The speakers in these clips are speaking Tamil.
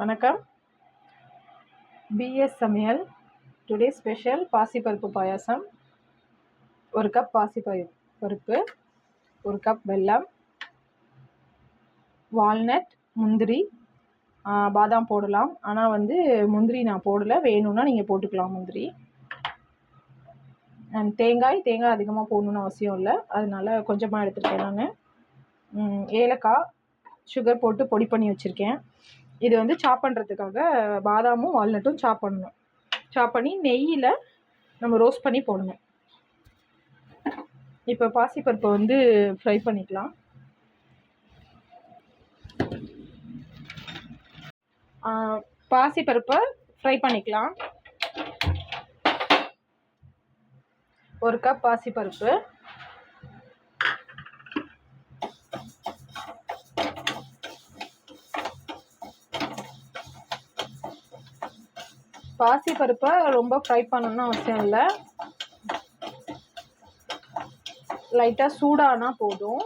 வணக்கம். பிஎஸ் சமையல். டுடே ஸ்பெஷல் பாசிப்பருப்பு பாயாசம். ஒரு கப் பாசிப்பரு பருப்பு ஒரு கப் வெல்லம் வால்நட் முந்திரி பாதாம் போடலாம். ஆனால் வந்து முந்திரி நான் போடலை. வேணும்னா நீங்கள் போட்டுக்கலாம் முந்திரி. அண்ட் தேங்காய் தேங்காய் அதிகமாக போடணுன்னு அவசியம் இல்லை. அதனால கொஞ்சமாக எடுத்துருக்கேன் நான். ஏலக்காய் சுகர் போட்டு பொடி பண்ணி வச்சுருக்கேன். இது வந்து சாப் பண்ணுறதுக்காக பாதாமும் வால்நட்டும் சாப் பண்ணணும். சாப் பண்ணி நெய்யில் நம்ம ரோஸ்ட் பண்ணி போடணும். இப்போ பாசிப்பருப்பை வந்து ஃப்ரை பண்ணிக்கலாம். பாசிப்பருப்பை ஃப்ரை பண்ணிக்கலாம். ஒரு கப் பாசிப்பருப்பு. பாசி பருப்பை ரொம்ப ஃப்ரை பண்ணணும்னு அவசியம் இல்லை. லைட்டாக சூடானா போதும்.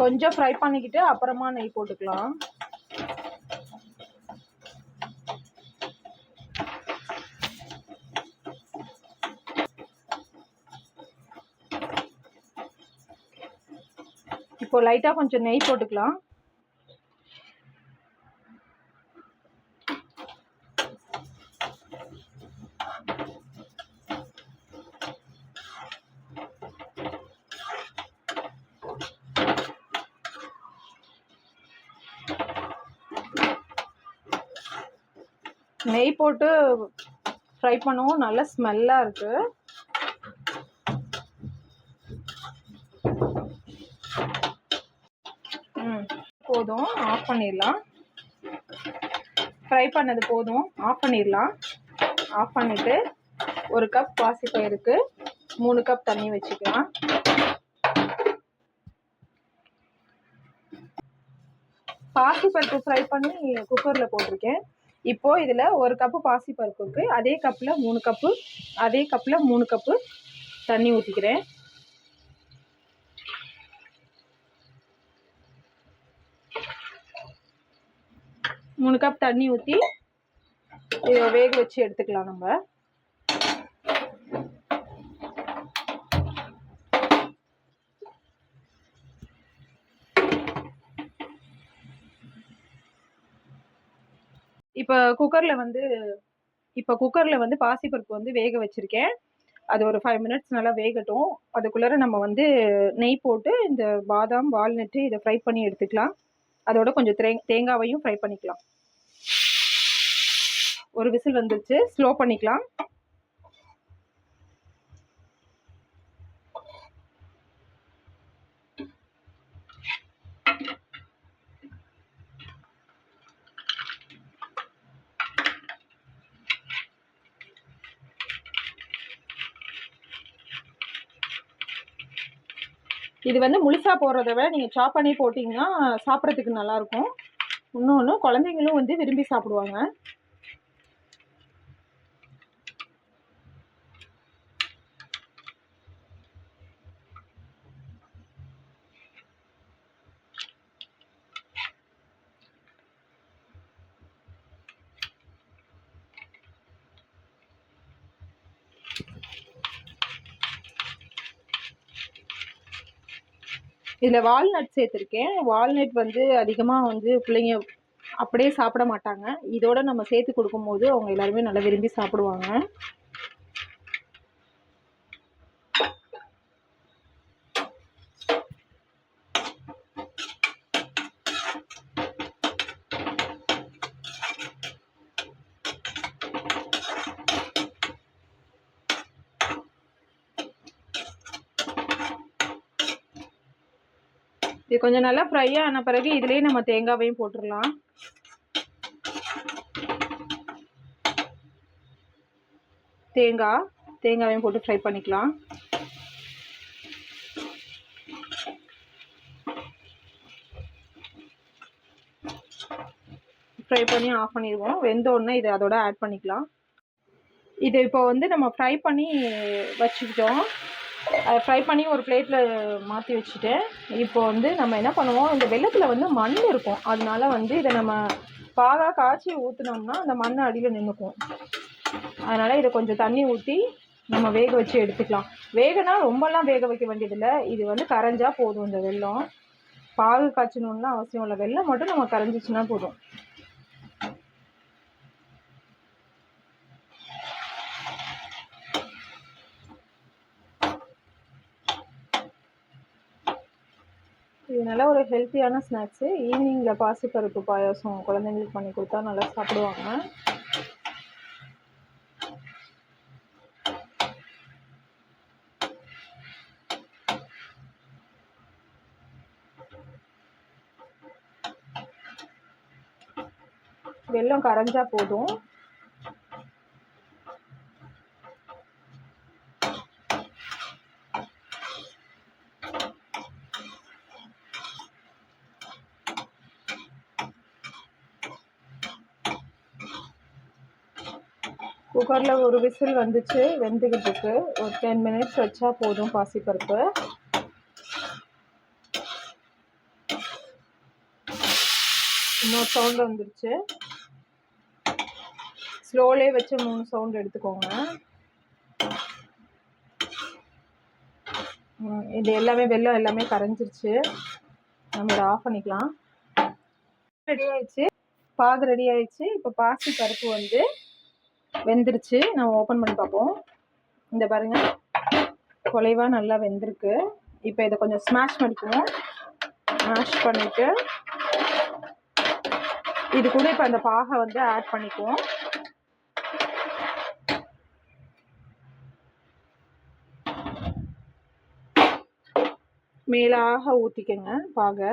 கொஞ்சம் ஃப்ரை பண்ணிக்கிட்டு அப்புறமா நெய் போட்டுக்கலாம். இப்போ லைட்டாக கொஞ்சம் நெய் போட்டுக்கலாம். நெய் போட்டு ஃப்ரை பண்ணுவோம். நல்ல ஸ்மெல்லாக இருக்கு. ம் போதும். ஆஃப் பண்ணிடலாம். ஃப்ரை பண்ணது போதும். ஆஃப் பண்ணிடலாம். ஆஃப் பண்ணிவிட்டு ஒரு கப் பாசிப்பயிருக்கு மூணு கப் தண்ணி வச்சுக்கலாம். பாசிப்பருப்பு ஃப்ரை பண்ணி குக்கரில் போட்டிருக்கேன். இப்போது இதில் ஒரு கப்பு பாசிப்பருப்புக்கு அதே கப்பில் மூணு கப்பு அதே கப்பில் மூணு கப்பு தண்ணி ஊற்றிக்கிறேன் மூணு கப் தண்ணி ஊற்றி இதை வேக வச்சு எடுத்துக்கலாம் நம்ம. இப்போ குக்கரில் வந்து இப்போ குக்கரில் வந்து பாசிப்பருப்பு வந்து வேக வச்சுருக்கேன். அது ஒரு ஃபைவ் மினிட்ஸ் நல்லா வேகட்டும். அதுக்குள்ளார நம்ம வந்து நெய் போட்டு இந்த பாதாம் வால்நட்டு இதை ஃப்ரை பண்ணி எடுத்துக்கலாம். அதோட கொஞ்சம் தே தேங்காவையும் ஃப்ரை பண்ணிக்கலாம். ஒரு விசில் வந்துருச்சு. ஸ்லோ பண்ணிக்கலாம். இது வந்து முழுசாக போடுறத விட நீங்கள் சாப் பண்ணி போட்டிங்கன்னா சாப்பிட்றதுக்கு நல்லாயிருக்கும் இன்னொன்று குழந்தைங்களும் வந்து விரும்பி சாப்பிடுவாங்க. இதில் வால்நட் சேர்த்துருக்கேன். வால்நட் வந்து அதிகமாக வந்து பிள்ளைங்க அப்படியே சாப்பிட மாட்டாங்க. இதோட நம்ம சேர்த்து கொடுக்கும்போது அவங்க எல்லாருமே நல்லா விரும்பி சாப்பிடுவாங்க. இது கொஞ்சம் நல்லா ஃப்ரை ஆன பிறகு இதுலேயே நம்ம தேங்காவையும் போட்டுடலாம் தேங்காய் தேங்காவையும் போட்டு ஃப்ரை பண்ணிக்கலாம். ஃப்ரை பண்ணி ஆஃப் பண்ணிடுவோம். வெந்தோடனே இதை அதோட ஆட் பண்ணிக்கலாம். இது இப்போ வந்து நம்ம ஃப்ரை பண்ணி வச்சுக்கிட்டோம். ஃப்ரை பண்ணி ஒரு பிளேட்டில் மாற்றி வச்சுட்டு இப்போ வந்து நம்ம என்ன பண்ணுவோம்? இந்த வெள்ளத்தில் வந்து மண் இருக்கும். அதனால வந்து இதை நம்ம பாகா காய்ச்சி ஊற்றுனோம்னா அந்த மண் அடியில் நின்றுக்கும் அதனால் இதை கொஞ்சம் தண்ணி ஊற்றி நம்ம வேக வச்சு எடுத்துக்கலாம். வேகனா ரொம்பலாம் வேக வைக்க வேண்டியதில்லை. இது வந்து கரைஞ்சால் போதும் இந்த வெல்லம். பாகு காய்ச்சணுன்னா அவசியம் இல்லை. வெல்லம் மட்டும் நம்ம கரைஞ்சிச்சுன்னா போதும். இது நல்லா ஒரு ஹெல்த்தியான ஸ்நாக்ஸு ஈவினிங்கில் பாசிப்பருப்பு பாயாசம் குழந்தைங்களுக்கு பண்ணி கொடுத்தா நல்லா சாப்பிடுவாங்க. வெள்ளம் கரைஞ்சா போதும். குக்கரில் ஒரு விசில் வந்துச்சு வெந்துக்கிட்டு இருக்கு ஒரு டென் மினிட்ஸ் வச்சா போதும் பாசிப்பருப்பு. இன்னொரு சவுண்ட் வந்துருச்சு. ஸ்லோலே வச்சு மூணு சவுண்ட் எடுத்துக்கோங்க. இது எல்லாமே வெள்ளம் எல்லாமே கரைஞ்சிருச்சு. நம்ம இதை ஆஃப் பண்ணிக்கலாம். ரெடி ஆயிடுச்சு. பாகு ரெடி ஆயிடுச்சு. இப்போ பாசி பருப்பு வந்து வெந்துருச்சு. நம்ம ஓப்பன் பண்ணி பார்ப்போம். இந்த பாருங்க. குலைவாக நல்லா வெந்திருக்கு. இப்போ இதை கொஞ்சம் ஸ்மாஷ் பண்ணிக்குவோம். ஸ்மாஷ் பண்ணிவிட்டு இது கூட இப்போ அந்த பாகை வந்து ஆட் பண்ணிக்குவோம். மேலாக ஊற்றிக்கங்க பாகை.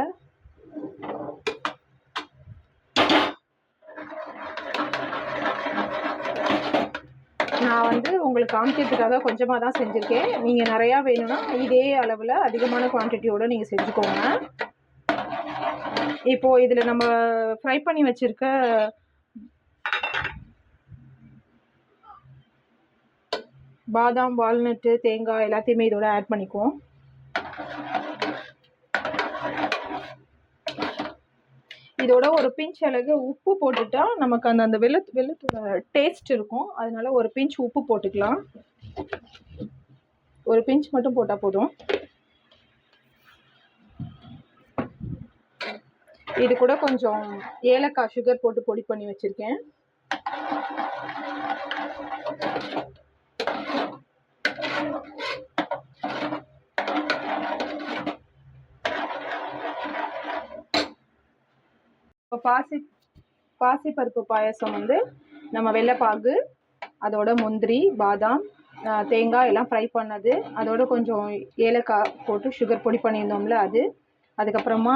நான் வந்து உங்களுக்கு காமிக்கிறதுக்காக கொஞ்சமாக தான் செஞ்சுருக்கேன். நீங்கள் நிறையா வேணும்னா இதே அளவில் அதிகமான குவான்டிட்டியோடு நீங்கள் செஞ்சுக்கோங்க. இப்போது இதில் நம்ம ஃப்ரை பண்ணி வச்சுருக்க பாதாம் வால்நட்டு தேங்காய் எல்லாத்தையுமே இதோட ஆட் பண்ணிக்குவோம். இதோட ஒரு பிஞ்ச் அளவு உப்பு போட்டுட்டா நமக்கு அந்த அந்த வெள்ள வெள்ளத்தோட டேஸ்ட் இருக்கும். அதனால ஒரு பிஞ்ச் உப்பு போட்டுக்கலாம். ஒரு பிஞ்ச் மட்டும் போட்டால் போதும். இது கூட கொஞ்சம் ஏலக்காய் சுகர் போட்டு பொடி பண்ணி வச்சுருக்கேன். இப்போ பாசி பாசிப்பருப்பு பாயாசம் வந்து நம்ம வெள்ளைப்பாகு அதோட முந்திரி பாதாம் தேங்காய் எல்லாம் ஃப்ரை பண்ணது. அதோட கொஞ்சம் ஏலக்காய் போட்டு சுகர் பொடி பண்ணியிருந்தோம்ல அது. அதுக்கப்புறமா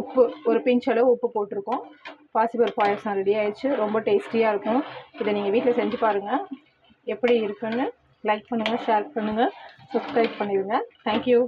உப்பு ஒரு பிஞ்சளவு உப்பு போட்டிருக்கோம். பாசிப்பருப்பு பாயாசம் ரெடி ஆயிடுச்சு. ரொம்ப டேஸ்டியாக இருக்கும். இதை நீங்கள் வீட்டில் செஞ்சு பாருங்கள் எப்படி இருக்குன்னு லைக் பண்ணுங்கள் ஷேர் பண்ணுங்கள் சப்ஸ்கிரைப் பண்ணிடுங்க. தேங்க்யூ